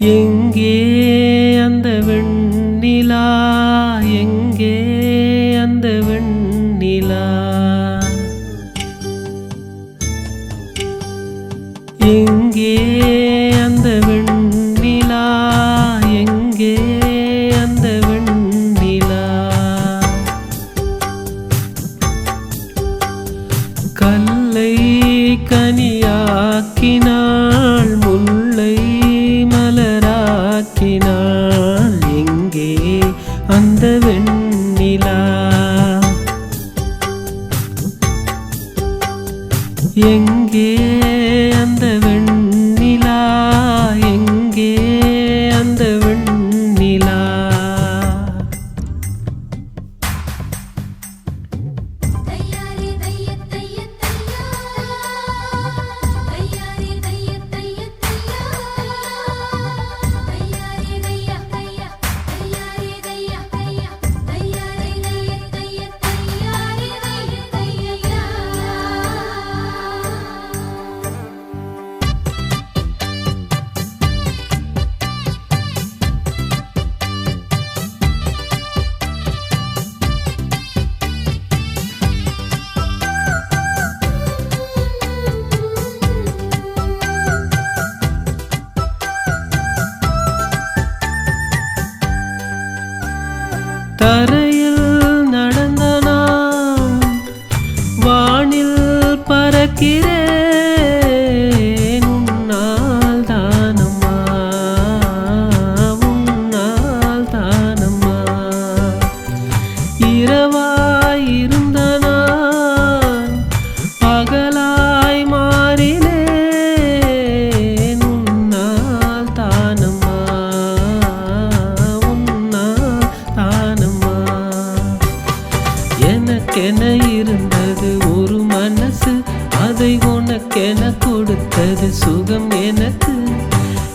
எங்கே அந்த வெண்ணிலா കനിയാക്കിനാ. இருக்கிறேன் உன்னால் தானம்மா உன்னால் தானம்மா இரவா அதை உனக்கென கொடுத்தது சுகம் எனக்கு.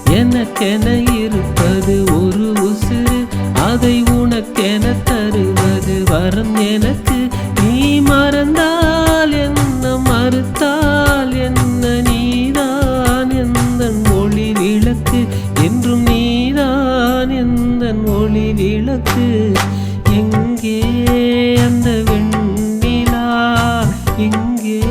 எனக்கென இருப்பது ஒரு உசுறு. அதை உனக்கென தருவது வரம் எனக்கு. நீ மறந்தால் என்ன மறுத்தால் என்ன? நீதான் எந்த ஒளி விளக்கு? என்றும் நீதான் எந்த ஒளி விளக்கு? எங்கே அந்த வெண்ணிலா? எங்கே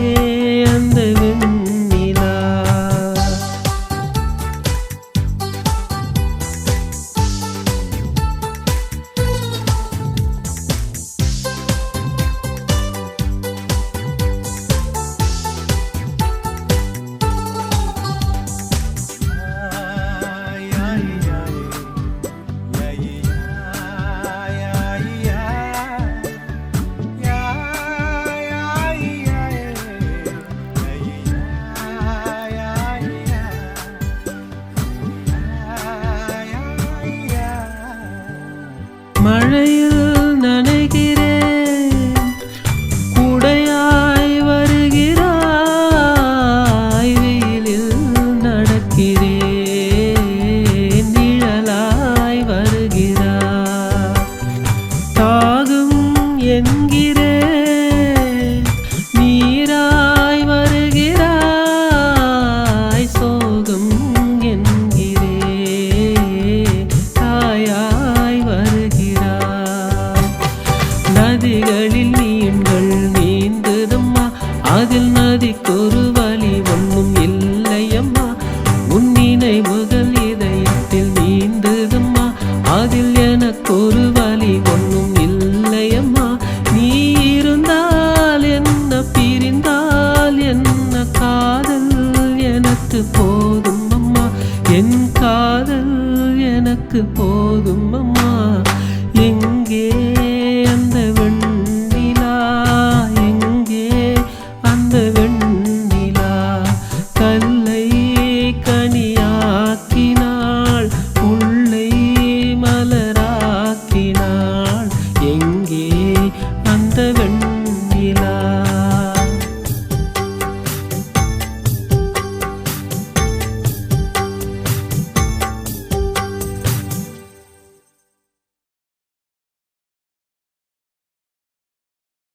மழையில் நனைகிறேன். குடையாய் வருகிறாய் வெயிலில் நடக்கிறேன். நிழலாய் வருகிறாய். தாகம் ஒரு வழி ஒன்றும் இல்லையம்மா. உன் நினைவுகள் இதயத்தில் நீந்துதம்மா. அதில் எனக்கு ஒரு வழி ஒன்றும் இல்லையம்மா. நீ இருந்தால் என்ன பிரிந்தால் என்ன காதல் எனக்கு போதும் அம்மா என் காதல் எனக்கு போதும் அம்மா எங்கே